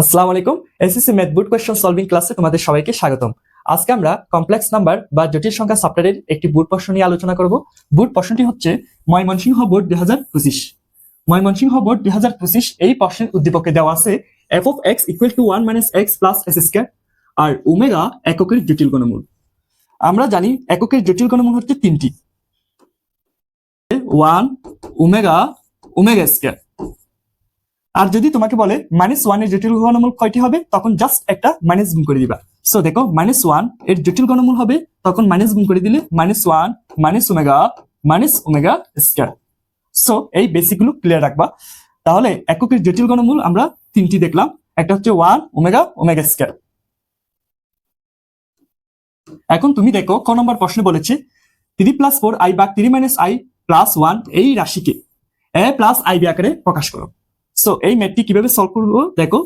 আসসালামু আলাইকুম, SSC math board question solving ক্লাসে তোমাদের সবাইকে স্বাগতম। আজকে আমরা কমপ্লেক্স নাম্বার বা জটিল সংখ্যা সফটওয়্যারের একটি বুট প্রশ্ন নিয়ে আলোচনা করব। বুট প্রশ্নটি হচ্ছে ময়মনসিংহ বোর্ড দুই হাজার পঁচিশ। ময়মনসিংহ বোর্ড দুই হাজার পঁচিশ এই প্রশ্নের উদ্দীপকে দেওয়া আছে F of X equal to one minus X plus S square R omega এককের জটিল গণমূল। আমরা জানি এককের জটিল গণমূল হচ্ছে তিনটি। ওয়ান ওমেগা ওমেগা স্কোয়ার আর যদি তোমাকে বলে মাইনাস ওয়ানের জটিল ঘনমূল কয়টি হবে, তখন জাস্ট একটা মাইনাস গুণ করে দিবা। সো দেখো মাইনাস ওয়ানের জটিল ঘনমূল হবে, তখন মাইনাস গুণ করে দিলে minus one minus omega minus omega square so এই বেসিকগুলো ক্লিয়ার রাখবা। তাহলে এককের জটিল ঘনমূল আমরা তিনটি দেখলাম। একটা হচ্ছে ওয়ান ওমেগা ওমেগা স্কয়ার এখন তুমি দেখো, ক নম্বর প্রশ্নে বলেছে থ্রি প্লাস ফোর আই বা three minus I plus one এই রাশিকে। এ প্লাস আই বি আকারে প্রকাশ করো। সো এই ম্যাথটি কীভাবে সলভ করব? দেখো।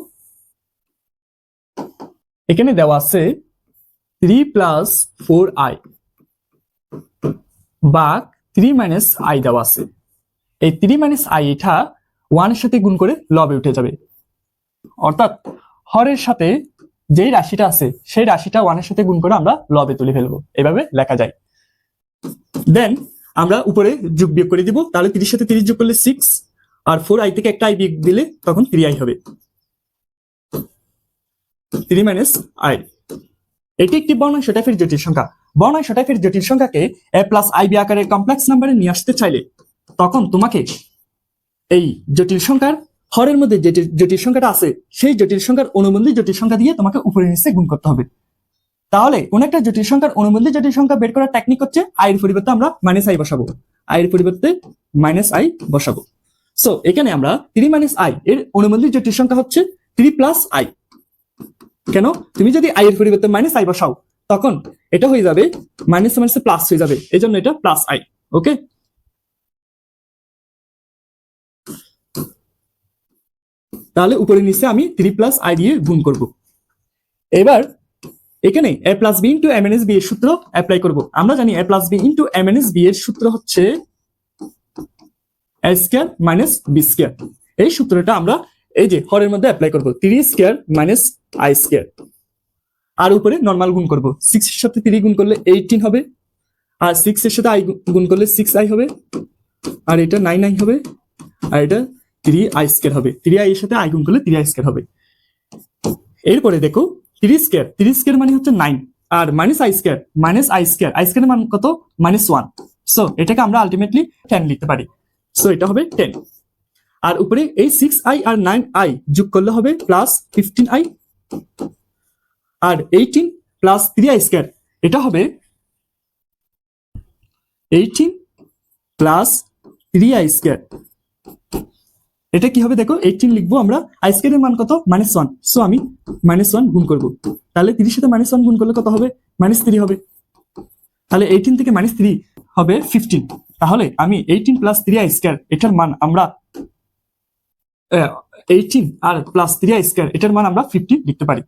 এখানে দেওয়া আছে থ্রি প্লাস ফোর আই বা থ্রি মাইনাস আই দেওয়া আছে। এই থ্রি মাইনাস আই এটা ওয়ানের সাথে গুণ করে লবে উঠে যাবে। অর্থাৎ হরের সাথে যেই রাশিটা আছে, সেই রাশিটা ওয়ানের সাথে গুণ করে আমরা লবে তুলে ফেলব। এভাবে লেখা যায়। দেন আমরা উপরে যোগ বিয়োগ করে দিব। তাহলে তিরিশ সাথে তিরিশ যোগ করলে সিক্স আর ফোর আই থেকে একটা আই দিলে তখন থ্রি আই হবে। থ্রি মাইনাস আই এটি একটি বর্ণাংশ টাইপের জটিল সংখ্যা। বর্ণাংশ টাইপের জটিল সংখ্যাকে এ প্লাস আই বি আকারের কমপ্লেক্স নাম্বারে নিয়ে আসতে চাইলে তখন তোমাকে এই জটিল সংখ্যার হরের মধ্যে জটিল সংখ্যাটা আছে, সেই জটিল সংখ্যার অনুবন্ধী জটিল সংখ্যা দিয়ে তোমাকে উপরে নিচে গুণ করতে হবে। তাহলে কোন একটা জটিল সংখ্যার অনুবন্ধী জটিল সংখ্যা বের করার টেকনিক হচ্ছে আয়ের পরিবর্তে আমরা মাইনাস আই বসাবো। আয়ের পরিবর্তে মাইনাস আই বসাবো। সো এখানে আমরা থ্রি মাইনাস আই এর অনুবন্ধী জটিল সংখ্যা হচ্ছে থ্রি প্লাস আই কেন? তুমি যদি আই এর পরিবর্তে মাইনাস আই বসাও, তখন এটা হয়ে যাবে মাইনাস মাইনাস প্লাস হয়ে যাবে। এই জন্য এটা প্লাস আই ওকে তাহলে উপরে নিচে আমি থ্রি প্লাস আই দিয়ে গুণ করব। এবার এখানে A plus B into M N S B এর সূত্র অ্যাপ্লাই করব। আমরা জানি A plus B into M N S B এর সূত্র হচ্ছে A square minus B square এই সূত্রটা আমরা এই যে হরের মধ্যে অ্যাপ্লাই করব। Three square minus I square আর উপরে নর্মাল গুণ করব। সিক্স এর সাথে থ্রি গুণ করলে এইটিন হবে। আর সিক্স এর সাথে আই গুণ করলে সিক্স আই হবে। আর এটা নাইন আই হবে। আর এটা থ্রি আই স্কোয়ার হবে। থ্রি আই এর সাথে আই গুণ করলে থ্রি আই স্কোয়ার হবে। এরপরে দেখো থ্রি স্কোয়ার থ্রি স্কোয়ার মানে হচ্ছে nine R minus I square minus I square I square মান কত? মাইনাস ওয়ান সো এটাকে আমরা আলটিমেটলি টেন লিখতে পারি। সো এটা হবে টেন আর উপরে এই সিক্স আই আর নাইন আই যোগ করলে হবে plus fifteen I R eighteen plus three I square এটা হবে eighteen plus three I square এটা কি হবে দেখো? এইটিন লিখব আমরা। আই স্কোয়ারের মান কত? মাইনাস ওয়ান সো আমি মাইনাস ওয়ান গুণ করব। তাহলে তিরিশ সাথে মাইনাস ওয়ান গুণ করলে কত হবে? মাইনাস থ্রি হবে। তাহলে এইটিন থেকে মাইনাস থ্রি হবে ফিফটিন তাহলে আমি eighteen plus three I square এটার মান আমরা এইটিন আর প্লাস থ্রি আই স্কোয়ার এটার মান আমরা ফিফটিন লিখতে পারি।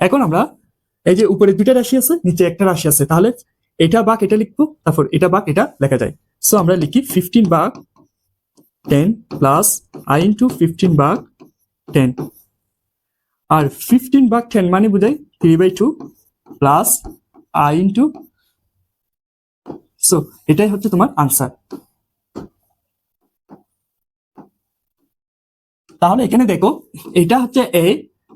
এখন আমরা এই যে উপরে দুইটা রাশি আছে, নিচে একটা রাশি আছে, তাহলে এটা বাক এটা লিখব, তারপর এটা বাক এটা লেখা যায়। সো আমরা লিখি fifteen by ten plus I into fifteen by ten R fifteen by ten মানে বোঝায় three by two plus I into so এটাই হচ্ছে তোমার আনসার তাহলে এখানে দেখো, এটা হচ্ছে এ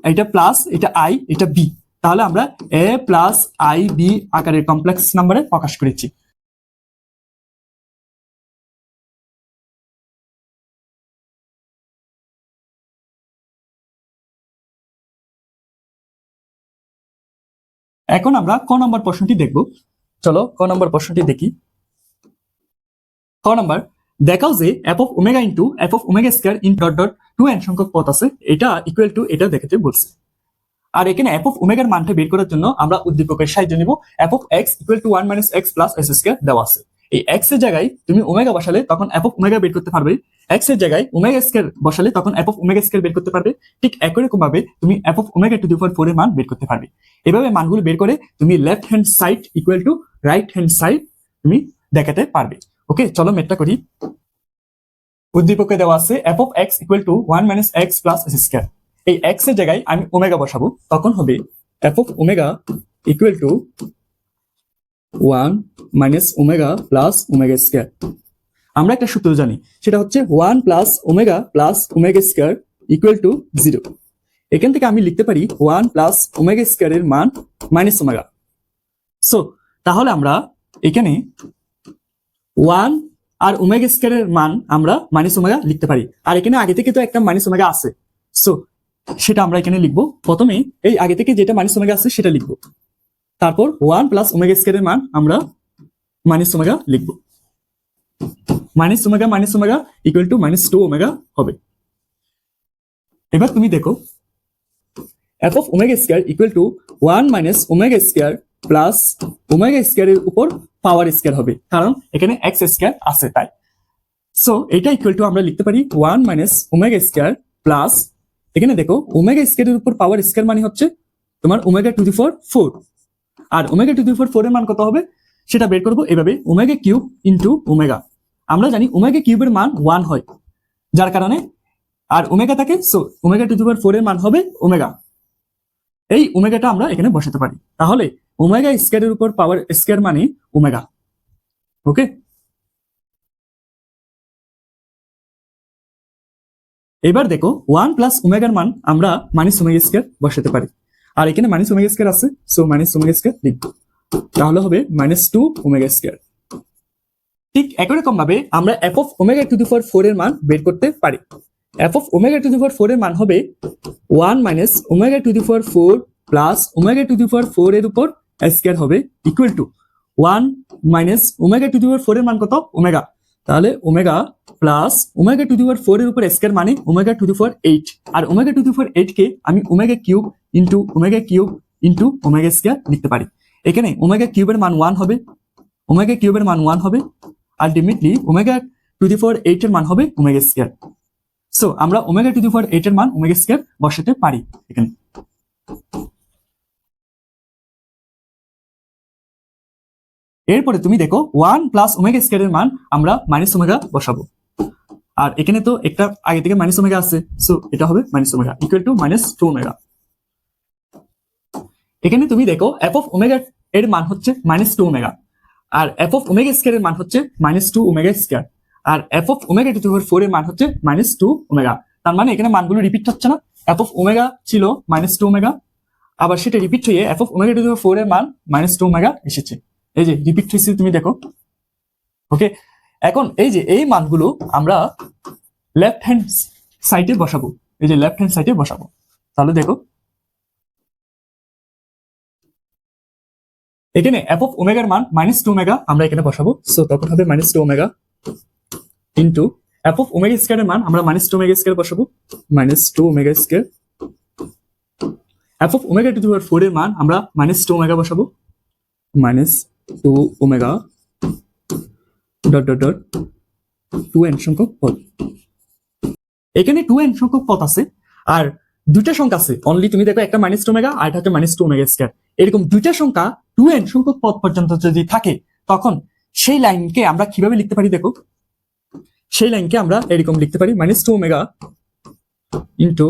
এটা প্লাস এটা আই এটা বি তাহলে আমরা এ প্লাস আই বি আকারের কমপ্লেক্স নাম্বারে প্রকাশ করেছি। এখন আমরা ক নম্বর প্রশ্নটি দেখব। চলো ক নম্বর প্রশ্নটি দেখি। ক নম্বর, দেখাও যে F of omega into F of omega square in dot dot two N সংখ্যক পথ আছে, এটা ইকুয়াল টু এটা দেখাতে বলছে। আর এখানে এফ অফ ওমেগার মানটা বের করার জন্য আমরা উদ্দীপকের সাহায্য নিব F of X equal to one minus X plus S square দেওয়া আছে। এই এক্সের জায়গায় তুমি ওমেগা বসালে তখন এফ অফ ওমেগা বের করতে পারবে এক্সের জায়গায় ওমেগা স্কয়ার বসালে তখন এফ অফ ওমেগা স্কয়ার বের করতে পারবে, ঠিক একই রকম ভাবে তুমি F of omega to the power four এর মান বের করতে পারবে। এভাবে মানগুলো বের করে তুমি left hand side equal to right hand side তুমি দেখাতে পারবে। ওকে চলো মেটটা করি। উদ্দীপকে দেওয়া আছে F of X equal to one minus X plus S square এই এক্সের জায়গায় আমি ওমেগা বসাবো, তখন হবে F of omega equal to one minus omega plus omega square আমরা একটা সূত্র জানি, সেটা হচ্ছে one plus omega plus omega square equal to zero এখান থেকে আমি লিখতে পারি ওয়ান প্লাস ওমেগা স্কোয়ারের মান মাইনাস ওমেগা সো তাহলে আমরা এখানে ওয়ান আর ওমেগা স্কোয়ারের মান আমরা মাইনাস ওমেগা লিখতে পারি। আর এখানে আগে থেকে তো একটা মাইনাস ওমেগা আছে। সো সেটা আমরা এখানে লিখব। প্রথমে এই আগে থেকে যেটা মাইনাস ওমেগা আছে সেটা লিখব। তারপর ওয়ান প্লাস ওমেগা স্কোয়ারের মান আমরা মাইনাস ওমেগা লিখব। Minus omega minus omega equal to minus two omega হবে। এবার তুমি দেখো F of omega square equal to one minus omega square plus omega স্কোয়ারের উপর পাওয়ার স্কোয়ার হবে। কারণ এখানে এক্স স্কোয়ার আছে তাই। সো এটা ইকুয়াল টু আমরা লিখতে পারি one minus omega square plus এখানে দেখো ওমেগা স্কোয়ারের উপর পাওয়ার স্কোয়ার মানে হচ্ছে তোমার omega to the four four R omega to the four four এর মান কত হবে? সেটা বের করব এভাবে ওমেগা কিউব ইন্টু ওমেগা আমরা জানি ওমেগা কিউবের মান ওয়ান হয়, যার কারণে, আর ওমেগা থাকে so omega to the four এর মান হবে ওমেগা এই ওমেগাটা আমরা এখানে বসাতে পারি। তাহলে ওমেগা স্কোয়ারের উপর পাওয়ার স্কোয়ার মানে ওমেগা। ওকে? এবার দেখো, ওয়ান প্লাস ওমেগার মান আমরা মাইনাস ওমেগা স্কোয়ার বসাতে পারি। আর এখানে মাইনাস ওমেগা স্কোয়ার আছে, সো মাইনাস ওমেগা স্কোয়ার লিখব। তাহলে হবে মাইনাস টু ওমেগা স্কোয়ার। ঠিক একই রকম ভাবে আমরা F of omega to the four four এর মান বের করতে পারি। F of omega to the four এর মান হবে one minus omega to the four four plus omega to the four four এর উপর স্কোয়ার হবে equal to one minus omega to the four four এর মান কত? ওমেগা তাহলে omega plus omega to the four four এর উপর square মানে omega to the four eight R omega to the four eight কে আমি omega cube into omega cube into omega square লিখতে পারি। এখানে ওমেগা কিউবের মান ওয়ান হবে ওমেগা কিউবের মান ওয়ান হবে। Ultimately omega to the four eight এর মান হবে ওমেগা স্কোয়ার সো আমরা ওমেগা টু দি এইট এর মান ওমেগা স্কোয়ার বসাতে পারি এখানে। এরপরে তুমি দেখো ওয়ান প্লাস ওমেগা স্কোয়ারের মান আমরা মাইনাস ওমেগা বসাবো। আর এখানে তো একটা আগে থেকে মাইনাস ওমেগা আছে সো এটা হবে minus omega equal to minus two omega এখানে তুমি দেখো এফ অফ ওমেগা এর মান হচ্ছে মাইনাস টু ওমেগা আর এফ অফ ওমেগা স্কোয়ার এর মান হচ্ছে minus two omega square R F of omega to four এর মান হচ্ছে মাইনাস টু ওমেগা তার মানে এখানে মানগুলো রিপিট হচ্ছে না। এফ অফ ওমেগা ছিল মাইনাস টু ওমেগা আবার সেটা রিপিট হয়ে F of omega to four এর মান মাইনাস টু ওমেগা এসেছে। এই যে রিপিট হয়েছে, তুমি দেখো। ওকে এখন এই যে এই মানগুলো আমরা লেফট হ্যান্ড সাইডে বসাবো। এই যে লেফট হ্যান্ড সাইডে বসাবো। তাহলে দেখো। এখানে এফ অফ ওমেগার মান মাইনাস টু ওমেগা আমরা এখানে বসাবো। সো তখন হবে minus two omega into F of omega স্কোয়ারের মান, আমরা মাইনাস টু ওমেগা স্কোয়ার বসাবো। Minus two omega square F of omega to the power four এর মান, আমরা মাইনাস টু ওমেগা বসাবো। Minus two omega dot dot dot two N সংখ্যক পদ। এখানে টু এন সংখ্যক পদ আছে, আর দুইটা সংখ্যা আছে। অনলি তুমি দেখো একটা মাইনাস টু ওমেগা আর একটা মাইনাস টু ওমেগা স্কোয়ার এরকম দুইটা সংখ্যা টু এন সংখ্যক পদ পর্যন্ত যদি থাকে, তখন সেই লাইনকে আমরা কীভাবে লিখতে পারি দেখো? সেই লাইনকে আমরা এরকম লিখতে পারি minus two omega into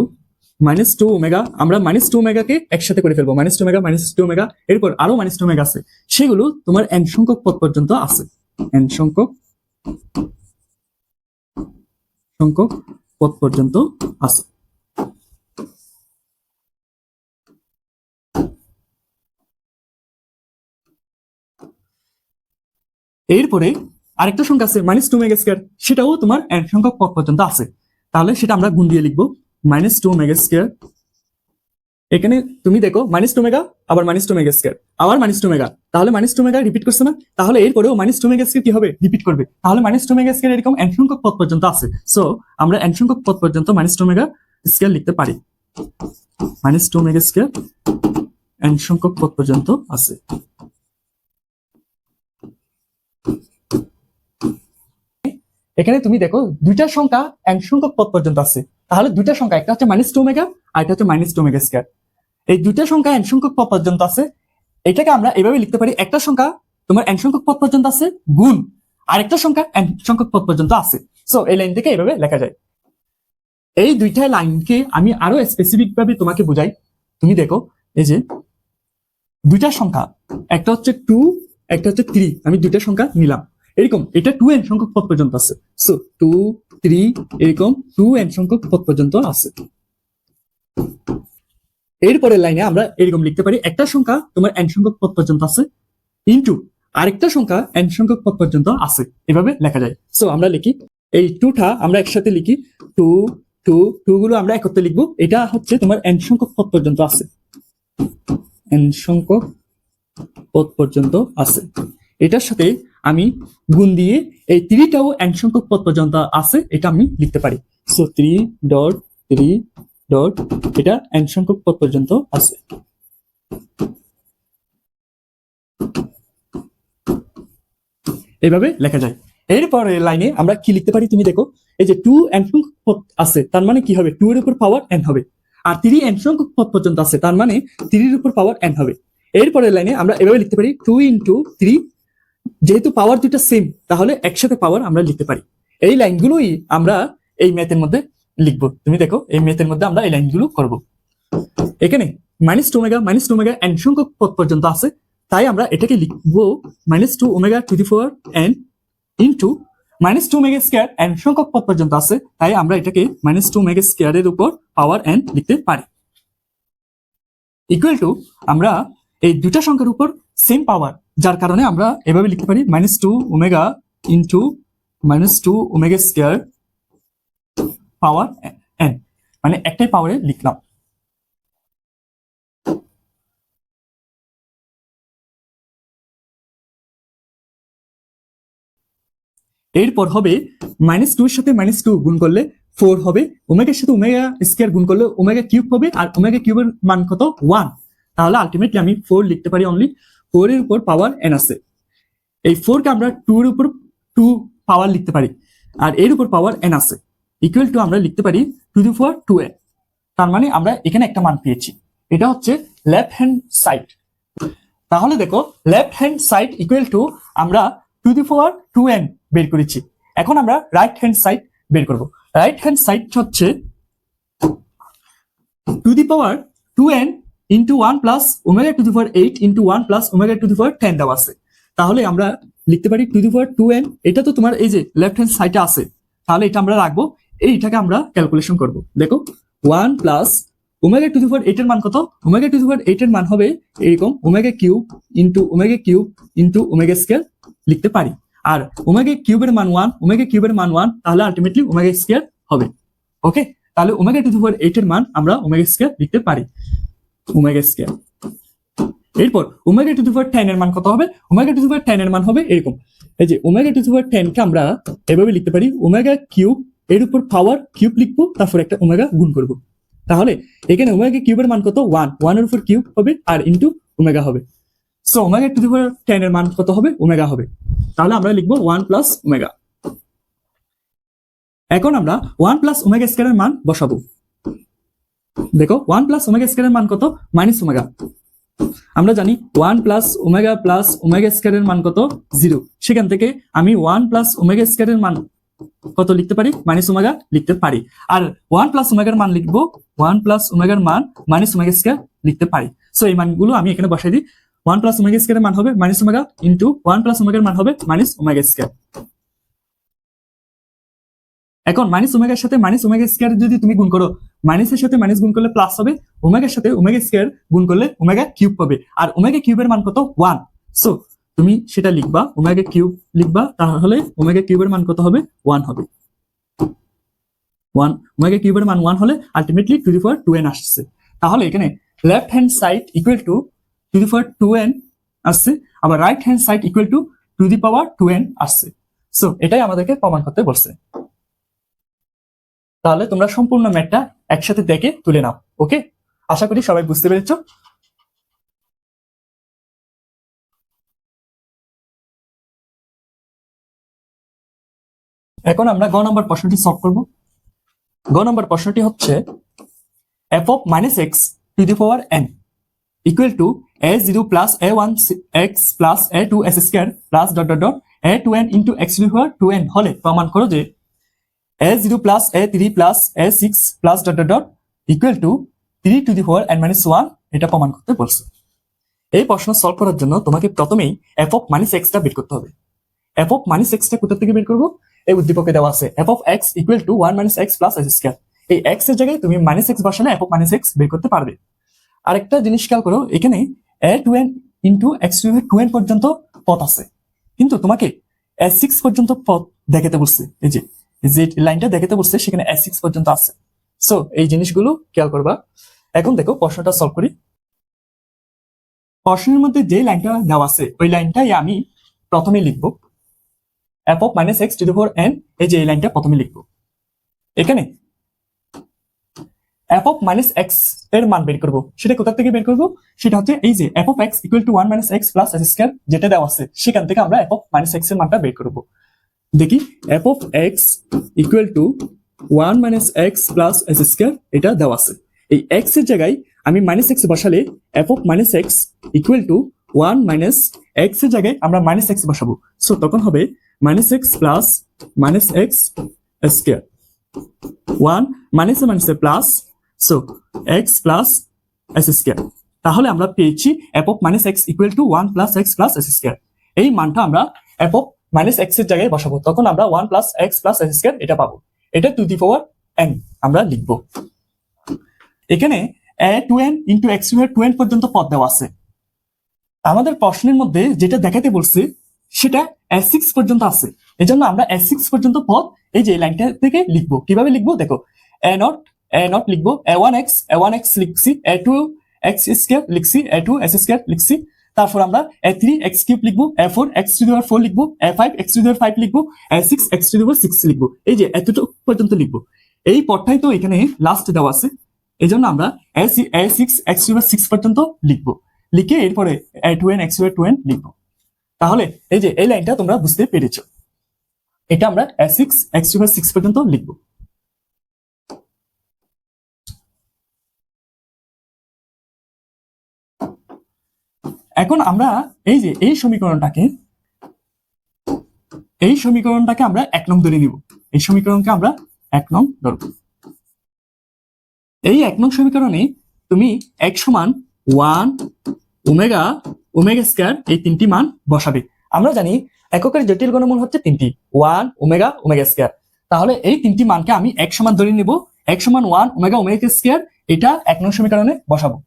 minus two omega আমরা মাইনাস টু ওমেগাকে একসাথে করে ফেলব minus two omega minus two omega এরপর আরও মাইনাস টু ওমেগা আছে, সেগুলো তোমার এন সংখ্যক পদ পর্যন্ত আছে। এন সংখ্যক সংখ্যক পদ পর্যন্ত আছে। এরপরে আরেকটা সংখ্যা আছে মাইনাস টু মেগা স্কোয়ার সেটাও তোমার এন সংখ্যক পদ পর্যন্ত আছে তাহলে সেটা আমরা গুণ দিয়ে লিখব মাইনাস টু মেগা স্কোয়ার এখানে তুমি দেখো মাইনাস টু মেগা আবার মাইনাস টু মেগা স্কোয়ার আবার মাইনাস টু মেগা তাহলে মাইনাস টু মেগা রিপিট করছে না তাহলে এরপরেও মাইনাস টু মেগা স্কোয়ার কি হবে রিপিট করবে তাহলে মাইনাস টু মেগা স্কোয়ার এরকম এন সংখ্যক পদ পর্যন্ত আছে সো আমরা এন সংখ্যক পদ পর্যন্ত মাইনাস টু মেগা স্কোয়ার লিখতে পারি minus two omega square N সংখ্যক পদ পর্যন্ত আছে এখানে তুমি দেখো দুইটা সংখ্যা এন সংখ্যক পদ পর্যন্ত আছে। তাহলে দুইটা সংখ্যা, একটা হচ্ছে মাইনাস টু মেগা আর একটা হচ্ছে মাইনাস টু মেগা স্কোয়ার এই দুইটা সংখ্যা এন সংখ্যক পদ পর্যন্ত আছে। এটাকে আমরা এভাবে লিখতে পারি, একটা সংখ্যা তোমার এন সংখ্যক পদ পর্যন্ত আছে, গুণ আরেকটা সংখ্যা এন সংখ্যক পদ পর্যন্ত আছে। সো এই লাইন থেকে এভাবে লেখা যায়। এই দুইটা লাইনকে আমি আরও স্পেসিফিক ভাবে তোমাকে বোঝাই। তুমি দেখো, এই যে দুইটা সংখ্যা, একটা হচ্ছে টু একটা হচ্ছে থ্রি আমি দুইটা সংখ্যা নিলাম। এরকম, এটা টু এন সংখ্যক পদ পর্যন্ত আছে। সো টু থ্রি এরকম টু এন সংখ্যক পদ পর্যন্ত আছে। এরপরের লাইনে আমরা এরকম লিখতে পারি, একটা সংখ্যা তোমার এন সংখ্যক পদ পর্যন্ত আছে ইনটু আরেকটা সংখ্যা এন সংখ্যক পদ পর্যন্ত আছে। এভাবে লেখা যায়। সো আমরা লিখি, এই টুটা আমরা একসাথে লিখি টু টু টু গুলো আমরা একত্রে লিখব, এটা হচ্ছে তোমার এন সংখ্যক পদ পর্যন্ত আছে। এন সংখ্যক পদ পর্যন্ত আছে। এটার সাথে আমি গুণ দিয়ে এই থ্রিটাও এন সংখ্যক পদ পর্যন্ত আছে, এটা আমি লিখতে পারি। So three dot three dot এটা এন সংখ্যক পদ পর্যন্ত আছে। এইভাবে লেখা যায়। এরপরে লাইনে আমরা কি লিখতে পারি তুমি দেখো, এই যে টু এন সংখ্যক পদ আছে, তার মানে কি হবে? টু এর উপর পাওয়ার এন হবে। আর থ্রি এন সংখ্যক পদ পর্যন্ত আছে, তার মানে থ্রির উপর পাওয়ার এন হবে। এরপরে লাইনে আমরা এভাবে লিখতে পারি টু ইন্টু থ্রি যেহেতু পাওয়ার দুইটা সেম তাহলে একসাথে পাওয়ার আমরা লিখতে পারি। এই লাইনগুলোই আমরা এই ম্যাথের মধ্যে লিখব। তুমি দেখো, এই ম্যাথের মধ্যে আমরা এই লাইনগুলো করব। এখানে minus two omega minus two omega N সংখ্যক পদ পর্যন্ত আছে, তাই আমরা এটাকে লিখব minus two omega to the four N into minus two omega square N সংখ্যক পদ পর্যন্ত আছে, তাই আমরা এটাকে মাইনাস টু মেগা স্কোয়ারের উপর পাওয়ার এন লিখতে পারি। ইকুয়াল টু আমরা এই দুটা সংখ্যার উপর সেম পাওয়ার যার কারণে আমরা এভাবে লিখতে পারি minus two omega into minus two omega square power N মানে একটাই পাওয়ারে লিখলাম। এরপর হবে মাইনাস টু এর সাথে মাইনাস টু গুণ করলে ফোর হবে ওমেগার সাথে ওমেগা স্কোয়ার গুণ করলে ওমেগা কিউব হবে, আর ওমেগা কিউবের মান কত? ওয়ান তাহলে আলটিমেটলি আমি ফোর লিখতে পারি অনলি ফোর এর উপর পাওয়ার এন আছে। এই ফোরকে আমরা টু এর উপর টু পাওয়ার লিখতে পারি, আর এর উপর পাওয়ার এন আছে। ইকুয়াল টু আমরা লিখতে পারি to the four to N তার মানে আমরা এখানে একটা মান পেয়েছি। এটা হচ্ছে লেফট হ্যান্ড সাইড তাহলে দেখো left hand side equal to আমরা to the four to N বের করেছি। এখন আমরা রাইট হ্যান্ড সাইড বের করব। রাইট হ্যান্ড সাইড হচ্ছে to the power two N into one plus omega to the power eight into one plus omega to the power ten দেওয়া আছে। তাহলে আমরা লিখতে পারি to the power two N এটা তো তোমার এই যে লেফট হ্যান্ড সাইডে আছে। তাহলে এটা আমরা রাখব, এইটাকে আমরা ক্যালকুলেশন করব। দেখো one plus omega to the power eight এর মান কত? Omega to the power eight এর মান হবে এরকম omega cube into omega cube into omega square লিখতে পারি। আর ওমেগা কিউবের মান ওয়ান ওমেগা কিউবের মান ওয়ান তাহলে আলটিমেটলি ওমেগা স্কোয়ার হবে। ওকে তাহলে omega to the power eight এর মান আমরা ওমেগা স্কোয়ার লিখতে পারি। ওমেগা স্কোয়ার এরপর omega to the power ten এর মান কত হবে? Omega to the power ten এর মান হবে এরকম। এই যে omega to the power ten কে আমরা এভাবে লিখতে পারি ওমেগা কিউব এর উপর পাওয়ার কিউব লিখব, তারপর একটা ওমেগা গুণ করব। তাহলে এখানে ওমেগা কিউবের মান কত? ওয়ান ওয়ানের উপর কিউব হবে, আর ইন্টু ওমেগা হবে। So omega to the power ten এর মান কত হবে? ওমেগা হবে। তাহলে আমরা লিখব ওয়ান প্লাস ওমেগা। এখন আমরা ওয়ান প্লাস ওমেগা স্কোয়ারের মান বসাবো। দেখো ওয়ান প্লাস ওমেগা স্কোয়ারের মান কত? মাইনাস ওমেগা আমরা জানি one plus omega plus omega স্কোয়ারের মান কত? জিরো সেখান থেকে আমি ওয়ান প্লাস ওমেগা স্কোয়ারের মান কত লিখতে পারি? মাইনাস ওমেগা লিখতে পারি। আর ওয়ান প্লাস ওমেগার মান লিখব ওয়ান প্লাস ওমেগার মান মাইনাস ওমেগা স্কোয়ার লিখতে পারি। সো এই মানগুলো আমি এখানে বসাই দিই। ওয়ান প্লাস ওমেগা স্কোয়ারের মান হবে minus omega into one plus ওমেগার মান হবে মাইনাস ওমেগা স্কোয়ার এখন মাইনাস ওমেগার সাথে মাইনাস ওমেগা স্কোয়ার যদি তুমি গুণ করো মাইনাসের সাথে মাইনাস গুণ করলে প্লাস হবে ওমেগার সাথে ওমেগা স্কোয়ার গুণ করলে ওমেগা কিউব পাবে। আর ওমেগা কিউবের মান কত? ওয়ান সো তুমি সেটা লিখবা ওমেগা কিউব লিখবা, তাহলে ওমেগা কিউবের মান কত হবে? ওয়ান হবে। ওয়ান ওমেগা কিউবের মান ওয়ান হলে ultimately to the four two n আসছে। তাহলে এখানে left hand side equal to two the power two n আসছে, আবার right hand side equal to two the power two n আসছে। সো এটাই আমাদেরকে প্রমাণ করতে বলছে। তাহলে তোমরা সম্পূর্ণ ম্যাটটা একসাথে দেখে তুলে নাও, ওকে? আশা করি সবাই বুঝতে পেরেছ। এখন আমরা গ নম্বর প্রশ্নটি সলভ করব। গ নম্বর প্রশ্নটি হচ্ছে f of minus x to the power n equal to a zero plus a one x plus a two s square plus dot dot dot a two n into x two n হলে প্রমাণ করো যে a zero plus a three plus a six plus dot dot dot equal to three to the four n minus one এটা প্রমাণ করতে বলছে। এই প্রশ্ন সলভ করার জন্য তোমাকে প্রথমেই এফ অফ মাইনাস এক্সটা বের করতে হবে। এফ অফ মাইনাস এক্সটা কোথা থেকে বের করব? এই উদ্দীপকে দেওয়া আছে। F of x equal to one minus x plus x square এই এক্সের জায়গায় তুমি মাইনাস এক্স বসালে এফ অফ মাইনাস এক্স বের করতে পারবে। আরেকটা জিনিস খেয়াল করো, এখানে a two n into x to two n পর্যন্ত পথ আছে। কিন্তু তোমাকে এস সিক্স পর্যন্ত পথ দেখাতে বলছে। এই যে যে লাইনটা দেখাতে বলছে সেখানে এস সিক্স পর্যন্ত আছে। সো এই জিনিসগুলো খেয়াল করবা। এখন দেখো প্রশ্নটা সলভ করি। প্রশ্নের মধ্যে যে লাইনটা দেওয়া আছে, ওই লাইনটাই আমি প্রথমে লিখব। F of minus x to four n এই যে এই লাইনটা প্রথমে লিখব। এখানে এফ অফ মাইনাস এক্সের মান বের করব। সেটা কোথা থেকে বের করব? সেটা হচ্ছে এই যে f of x equal to one minus x plus x square যেটা দেওয়া আছে, সেখান থেকে আমরা এফ অফ মাইনাস এক্সের মানটা বের করব। দেখি f of x equal to one minus x plus s square এটা দেওয়া আছে। এই এক্সের জায়গায় আমি মাইনাস এক্স বসালে f of minus x equal to one minus এক্সের জায়গায় আমরা মাইনাস এক্স বসাবো। সো তখন হবে minus x plus minus x square one minus a minus a plus so x plus s square তাহলে আমরা পেয়েছি f of minus x equal to one plus x plus s square এই মানটা আমরা F of minus এক্সের জায়গায় বসাবো, তখন আমরা one plus x plus s square এটা পাবো। এটা টু দি পাওয়ার এন আমরা লিখব। এখানে a two n into x to two n পর্যন্ত পদ দেওয়া আছে। আমাদের প্রশ্নের মধ্যে যেটা দেখাতে বলছে, সেটা এস সিক্স পর্যন্ত আছে। এই জন্য আমরা এস সিক্স পর্যন্ত পদ এই যে লাইনটা থেকে লিখব। কীভাবে লিখব? দেখো এ নট এ নট লিখব a one x a one x লিখছি এ টু এক্স স্কোয়ার লিখছি এ টু এস স্কোয়ার লিখছি তারপর আমরা এ থ্রি এক্স কিউব লিখব এ ফোর এক্স টু দেওয়ার ফোর লিখব এ ফাইভ এক্স টু দেওয়ার ফাইভ লিখব এ সিক্স এক্স টু দেওয়ার সিক্স লিখব। এই যে এতটুকু পর্যন্ত লিখব। এই পদটাই তো এখানে লাস্ট দেওয়া আছে। এই জন্য আমরা a six x to six পর্যন্ত লিখব। লিখে এরপরে a two n x to n লিখব। তাহলে এই যে এই লাইনটা তোমরা বুঝতে পেরেছ। এটা আমরা a six x to six পর্যন্ত লিখব। এখন আমরা এই যে এই সমীকরণটাকে এই সমীকরণটাকে আমরা এক নং ধরে নিব। এই সমীকরণকে আমরা এক নং ধরব। এই এক নং সমীকরণে তুমি এক সমান ওয়ান ওমেগা ওমেগা স্কয়ার এই তিনটি মান বসাবে। আমরা জানি এককের জটিল গণমূল হচ্ছে তিনটি, ওয়ান ওমেগা ওমেগা স্কয়ার। তাহলে এই তিনটি মানকে আমি এক সমান ধরে নিব। এক সমান ওয়ান ওমেগা ওমেগা স্কয়ার, এটা এক নং সমীকরণে বসাবো।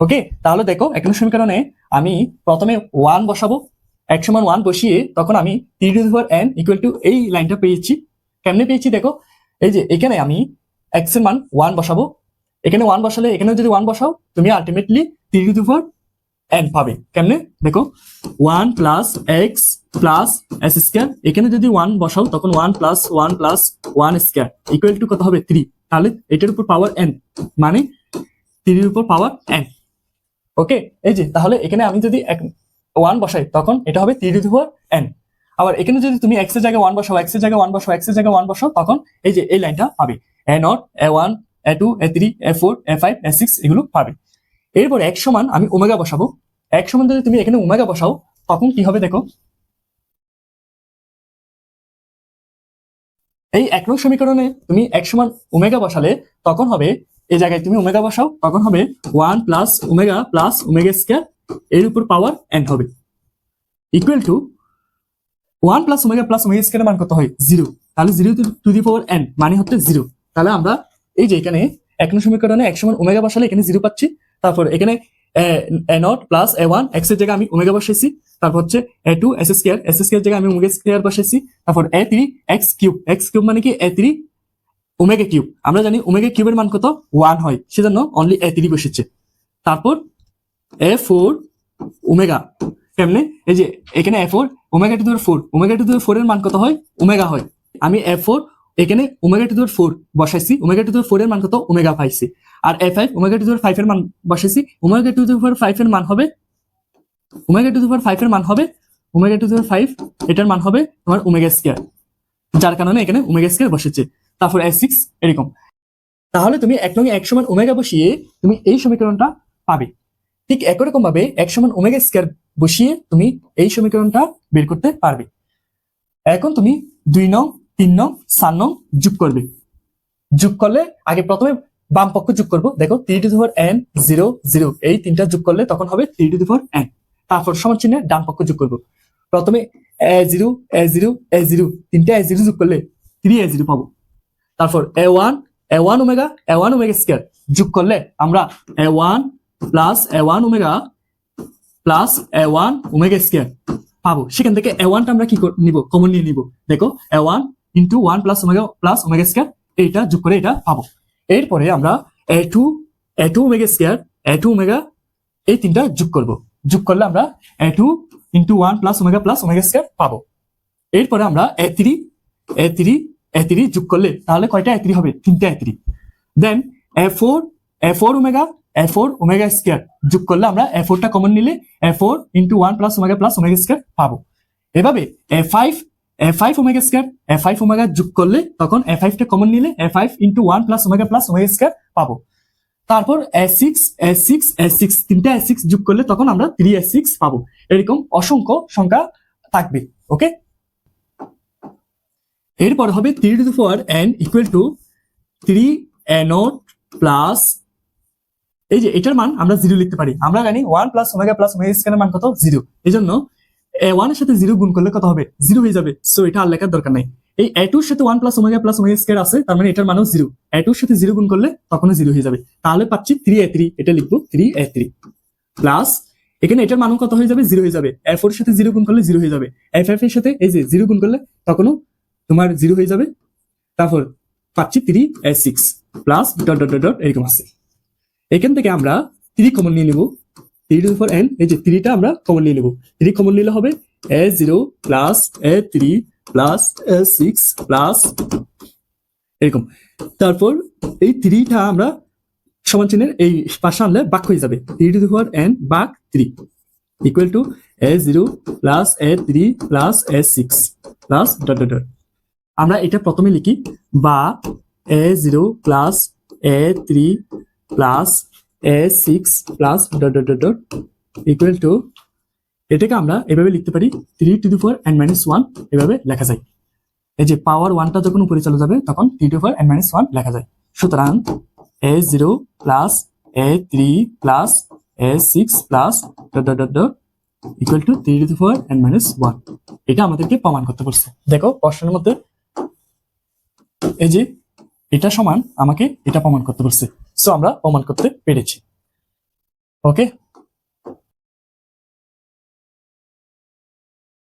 ওকে তাহলে দেখো, এক সমীকরণে আমি প্রথমে ওয়ান বসাবো। এক সমান ওয়ান বসিয়ে তখন আমি three to four n equal to এই লাইনটা পেয়েছি। কেমনে পেয়েছি দেখো, এই যে এখানে আমি এক্সের মান ওয়ান বসাবো। এখানে ওয়ান বসালে, এখানে যদি ওয়ান বসাও, তুমি ultimately three to four n পাবে। কেমনে? দেখো one plus x plus s square এখানে যদি ওয়ান বসাও, তখন one plus one plus one square equal to কত হবে? থ্রি তাহলে এটার উপর পাওয়ার এন মানে থ্রির উপর পাওয়ার এন ওকে এই যে, তাহলে এখানে আমি যদি এক ওয়ান বসাই, তখন এটা হবে থ্রি টু ফোর এন আবার এখানে যদি তুমি এক্সের জায়গায় ওয়ান বসাও এক্সের জায়গায় ওয়ান বসাও এক্সের জায়গায় ওয়ান বসাও, তখন এই যে, এই লাইনটা পাবে। A not a one a two a three a four a five a six এগুলো পাবে। এরপর এক সমান আমি ওমেগা বসাবো। এক সমান যদি তুমি এখানে ওমেগা বসাও, তখন কি হবে দেখো? এই এক নং সমীকরণে তুমি এক সমান ওমেগা বসালে, তখন হবে এই জায়গায় তুমি ওমেগা বসাও, তখন হবে one plus omega plus omega square এর উপর পাওয়ার এন হবে। Equal to one plus omega plus omega square মান কত হয়? জিরো তাহলে zero to the power n মানে হচ্ছে জিরো তাহলে আমরা এই যে এখানে এক সমীকরণে এক সমান ওমেগা বসালে এখানে জিরো পাচ্ছি। তারপর এখানে, a not plus a one এক্সের জায়গায় আমি ওমেগা বসাইছি। তারপর হচ্ছে a two s square s square জায়গায় আমি ওমেগা স্কোয়ার বসাইছি। তারপর a three x cube x cube মানে কি? এ থ্রি ওমেগা কিউব আমরা জানি ওমেগা কিউবের মান কত? ওয়ান হয়। সেজন্য অনলি এ থ্রি বসেছে। তারপর এ ফোর ওমেগা কেমনে? এই যে, এখানে a four omega to four omega to four এর মান কত হয়? ওমেগা হয়। আমি এ ফোর এখানে ওমেগা টু ফোর বসাইছি। ওমেগা টু ফোর এর মান কত? ওমেগা পাইছি। আর a five omega to five এর মান বসাইছি। ওমেগা টু ফোর ফাইভ এর মান হবে ওমেগা টু ফোর ফাইভ এর মান হবে ওমেগা টু ফাইভ এটার মান হবে তোমার ওমেগা স্কোয়ার যার কারণে এখানে ওমেগা স্কোয়ার বসেছে। তারপর এস সিক্স এরকম। তাহলে তুমি এক নঙ্গে এক সমান ওমেগা বসিয়ে তুমি এই সমীকরণটা পাবে। ঠিক একই রকম ভাবে এক সমান ওমেগা স্কোয়ার বসিয়ে তুমি এই সমীকরণটা বের করতে পারবে। এখন তুমি দুই নং, তিন নং, চার নং যোগ করবে। যোগ করলে আগে প্রথমে বাম পক্ষ যোগ করব। দেখো three to four n zero zero এই তিনটা যোগ করলে তখন হবে থ্রি টু ফোর এন তারপর সমান চিহ্নে ডান পক্ষ যোগ করব। প্রথমে a zero a zero a zero তিনটা এ জিরো যোগ করলে থ্রি এ জিরো পাবো। তারপর a one a one omega a one omega square যোগ করলে আমরা a one plus a one omega plus a one omega square পাবো। সেখান থেকে এ ওয়ানটা আমরা কি নিব? কমন নিয়ে নিব। দেখো a one into one plus omega plus omega square এইটা যোগ করে এটা পাবো। এরপরে আমরা a two a two omega square a two omega এই তিনটা যোগ করব। যোগ করলে আমরা a two into one plus omega plus omega square পাবো। এরপরে আমরা a three a three a three যোগ করলে তাহলে কয়টা এ থ্রি হবে? তিনটা a three then a four a four omega a four omega square যোগ করলে আমরা এ ফোরটা কমন নিলে a four into one plus omega plus omega square পাবো। এভাবে a five a five omega square a five omega যোগ করলে তখন এ ফাইভটা কমন নিলে a five into one plus omega plus omega square পাবো। তারপর a six a six a six তিনটা এ সিক্স যোগ করলে তখন আমরা থ্রি এ সিক্স পাবো। এরকম অসংখ্য সংখ্যা থাকবে ওকে এরপর হবে three to the power n equal to three a not plus এই যে এটার মান আমরা জিরো লিখতে পারি। আমরা জানি one plus omega plus omega স্কোয়ারের মান কত? জিরো এই জন্য ওয়ানের সাথে জিরো গুণ করলে কত হবে? জিরো হয়ে যাবে। সো এটা আর লেখার দরকার নাই। এই এ টুর সাথে one plus omega plus omega square আছে, তার মানে এটার মানও জিরো এ টুর সাথে জিরো গুণ করলে তখনও জিরো হয়ে যাবে। তাহলে পাচ্ছি থ্রি এ থ্রি এটা লিখব থ্রি এ থ্রি প্লাস এখানে এটার মানও কত হয়ে যাবে? জিরো হয়ে যাবে। এফ ওর সাথে জিরো গুণ করলে জিরো হয়ে যাবে। এফ এফ এর সাথে, এই যে জিরো গুণ করলে তখনও তোমার জিরো হয়ে যাবে। তারপর পাচ্ছি three a six plus dot dot dot dot এরকম আছে। এখান থেকে আমরা থ্রি কমন নিয়ে নেব। থ্রি টু ফোর এন এই যে থ্রিটা আমরা কমন নিয়ে নেব। থ্রি কমন নিলে হবে a zero plus a three plus a six plus এরকম। তারপর এই থ্রিটা আমরা সমান চিহ্নের এই পাশে আনলে বাক হয়ে যাবে। থ্রি টু ফোর এন বাক three equal to a zero plus a three plus a six plus dot dot dot আমরা এটা প্রথমে লিখি বা a zero plus a three plus a six plus dot dot dot dot equal to এটাকে আমরা এভাবে লিখতে পারি three to the four n minus one এভাবে লেখা যায়। এই যে পাওয়ার ওয়ানটা যখন উপরে চলে যাবে তখন three to four n minus one লেখা যায়। সুতরাং a zero plus a three plus a six plus dot dot dot equal to three to four n minus one এটা আমাদেরকে প্রমাণ করতে পারছে দেখো প্রশ্নের মধ্যে এই যে এটা সমান আমাকে এটা প্রমাণ করতে বলছে। সো আমরা প্রমাণ করতে পেরেছি। ওকে